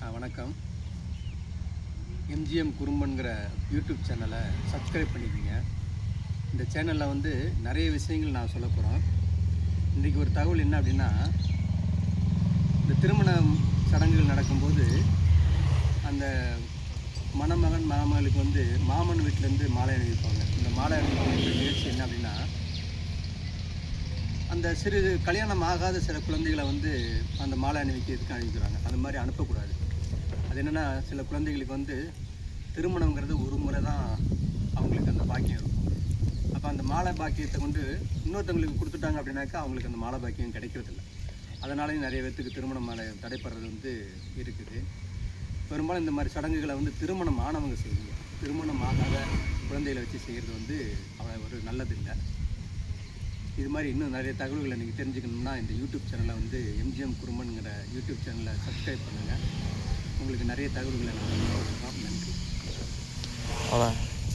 ஆ, வணக்கம். எம்ஜிஎம் குறும்பன்கிற யூடியூப் சேனலை சப்ஸ்கிரைப் பண்ணிக்கோங்க. இந்த சேனலில் வந்து நிறைய விஷயங்கள் நான் சொல்ல போகிறோம் இன்றைக்கி ஒரு தகவல் என்ன அப்படின்னா இந்த திருமண சடங்குகள் நடக்கும்போது அந்த மணமகன் மணமகளுக்கு வந்து மாமன் வீட்டிலேருந்து மாலை அணிவிப்பாங்க. இந்த மாலை அணிவிக்கிற நிகழ்ச்சி என்ன அப்படின்னா அந்த சிறு கல்யாணம் ஆகாத சில குழந்தைகளை வந்து அந்த மாலை அணிவிக்கிறதுக்கு அணிவிக்கிறாங்க அந்த மாதிரி அனுப்பக்கூடாது. அது என்னென்னா சில குழந்தைகளுக்கு வந்து திருமணங்கிறது ஒரு முறை தான் அவங்களுக்கு அந்த பாக்கியம் இருக்கும். அப்போ அந்த மாலை பாக்கியத்தை கொண்டு இன்னொருத்தவங்களுக்கு கொடுத்துட்டாங்க அப்படின்னாக்கா அவங்களுக்கு அந்த மாலை பாக்கியம் கிடைக்கிறதில்ல. அதனாலேயும் நிறைய பேர்த்துக்கு திருமணம் மேலே தடைப்படுறது வந்து இருக்குது. பெரும்பாலும் இந்த மாதிரி சடங்குகளை வந்து திருமணம் ஆனவங்க செய்யுங்க. திருமணம் ஆகாத குழந்தைகளை வச்சு செய்கிறது வந்து அவ ஒரு நல்லதில்லை. இது மாதிரி இன்னும் நிறைய தகவல்களை நீங்கள் தெரிஞ்சுக்கணும்னா இந்த யூடியூப் சேனலை வந்து எம்ஜிஎம் குருமனுங்கிற யூடியூப் சேனலை சப்ஸ்கிரைப் பண்ணுங்கள் உங்களுக்கு நிறைய தகவல்களை நான் நன்றி அவ்வளோ